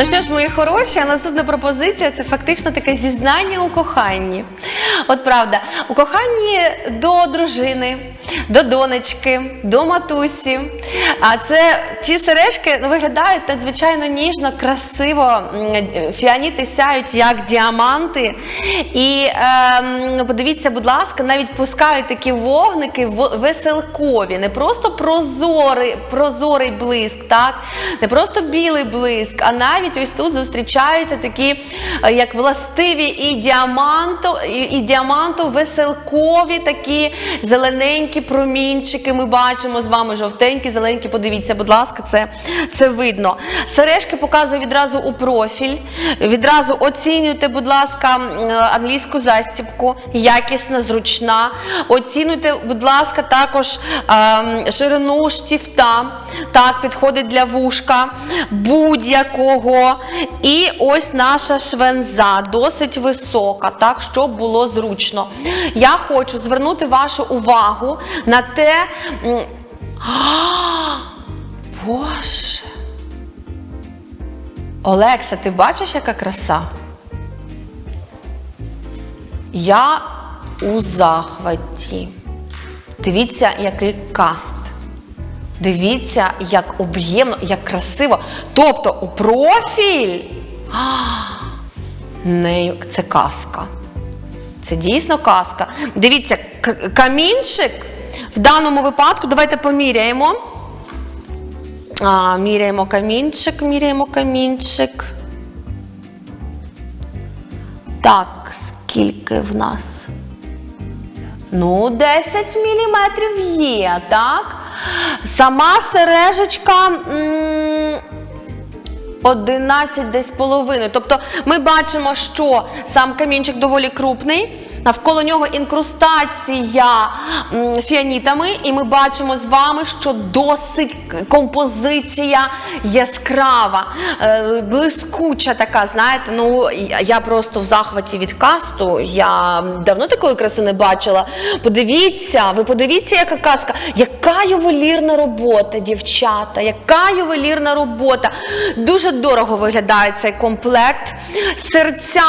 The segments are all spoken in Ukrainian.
Ну що ж, мої хороші, а наступна пропозиція це фактично таке зізнання у коханні. От правда, у коханні до дружини, до донечки, до матусі. А це ці сережки ну, виглядають надзвичайно ніжно, красиво. Фіаніти сяють як діаманти. І ем, подивіться, будь ласка, навіть пускають такі вогники веселкові, не просто прозорий, прозорий блиск, так? не просто білий блиск, а навіть ось тут зустрічаються такі, е, як властиві і діаманту, і, і діаманту веселкові такі зелененькі промінчики. Ми бачимо з вами жовтенькі, зелененькі. Подивіться, будь ласка, це, це видно. Сережки показую відразу у профіль. Відразу оцінюйте, будь ласка, англійську застібку, якісна, зручна. Оцінюйте, будь ласка, також ем, ширину штіфта. Так, підходить для вушка будь-якого. І ось наша швенза, досить висока, так, щоб було зручно. Я хочу звернути вашу увагу на те. А, Боже. Олекса, ти бачиш, яка краса? Я у захваті. Дивіться, який каст. Дивіться, як об'ємно, як красиво. Тобто у профіль. Не, це казка. Це дійсно казка. Дивіться, камінчик в даному випадку, давайте поміряємо. А, міряємо камінчик, міряємо камінчик. Так, скільки в нас? Ну, 10 міліметрів є, так? Сама сережечка. м, 11 десь половиною. Тобто ми бачимо, що сам камінчик доволі крупний. Навколо нього інкрустація фіанітами, і ми бачимо з вами, що досить композиція яскрава, е, блискуча така, знаєте. Ну я- просто в захваті від касту. Я давно такої краси не бачила. Подивіться, ви подивіться, яка казка, яка ювелірна робота, дівчата, яка ювелірна робота. Дуже дорого виглядає цей комплект. Серця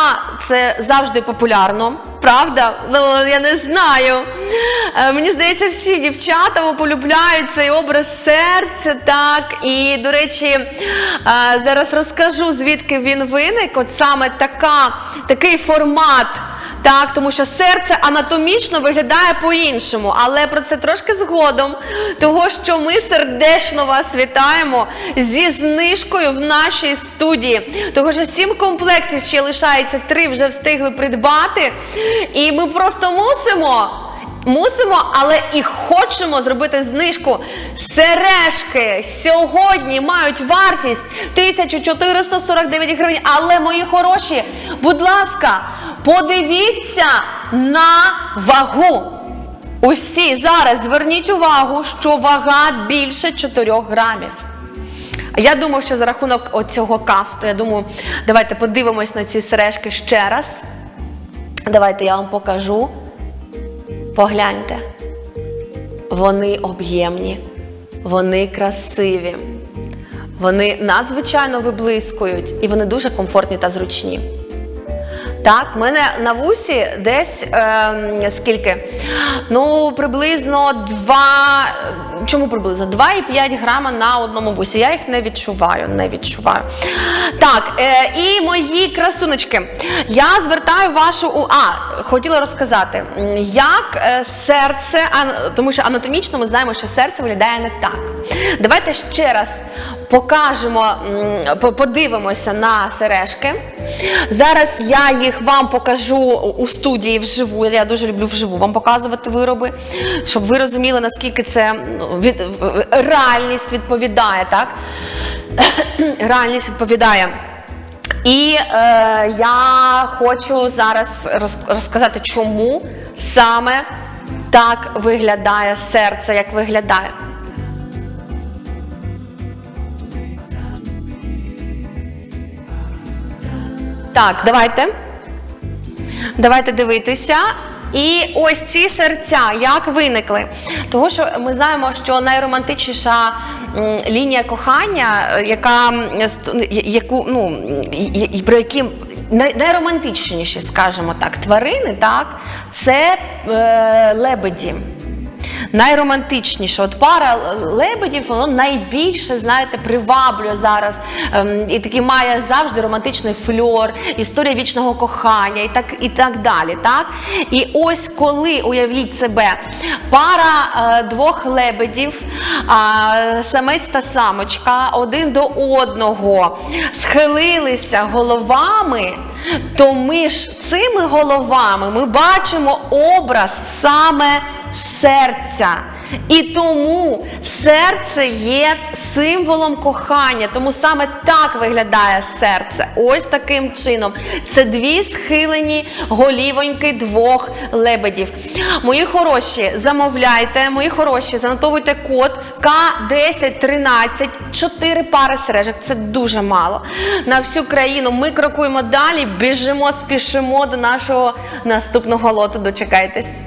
це завжди популярно. Правда? Ну, я не знаю. Е, Мені здається, всі дівчата полюбляють цей образ серця, так. І, до речі, е, зараз розкажу, звідки він виник. От саме така, такий формат. Так, тому що серце анатомічно виглядає по-іншому, але про це трошки згодом, того що ми сердечно вас вітаємо зі знижкою в нашій студії. Того що сім комплектів ще лишається, три вже встигли придбати. І ми просто мусимо. Мусимо, але і хочемо зробити знижку. Сережки сьогодні мають вартість 1449 гривень. Але, мої хороші, будь ласка, подивіться на вагу. Усі зараз зверніть увагу, що вага більше 4 грамів. Я думаю, що за рахунок оцього касту, я думаю, давайте подивимось на ці сережки ще раз. Давайте я вам покажу. Погляньте. Вони об'ємні, вони красиві, вони надзвичайно виблискують і вони дуже комфортні та зручні. Так, в мене на вусі десь ем, скільки? Ну, приблизно 2. Чому приблизно? 2,5 грама на одному вусі. Я їх не відчуваю, не відчуваю. Так, е, і мої красуночки. Я звертаю вашу у. А, хотіла розказати, як е, серце, тому що анатомічно ми знаємо, що серце виглядає не так. Давайте ще раз покажемо, подивимося на сережки. Зараз я їх вам покажу у студії вживу. Я дуже люблю вживу вам показувати вироби, щоб ви розуміли, наскільки це ну, від, реальність відповідає, так? реальність відповідає. І е, я хочу зараз розказати, чому саме так виглядає серце, як виглядає. Так, давайте. Давайте дивитися. І ось ці серця як виникли? Того, що ми знаємо, що найромантичніша лінія кохання, е, яка яку ну про які найромантичніші, скажімо так, тварини, так, це е, лебеді. Найромантичніше, от пара лебедів, воно найбільше, знаєте, приваблює зараз ем, і такий має завжди романтичний фльор, історія вічного кохання і так, і так далі. Так? І ось коли уявіть себе, пара е, двох лебедів, самець та самочка один до одного схилилися головами, то між цими головами ми бачимо образ саме серця. І тому серце є символом кохання, тому саме так виглядає серце. Ось таким чином. Це дві схилені голівоньки двох лебедів. Мої хороші, замовляйте, мої хороші, занотовуйте код К1013, 4 пари сережок. Це дуже мало. На всю країну ми крокуємо далі, біжимо, спішимо до нашого наступного лоту. Дочекайтесь.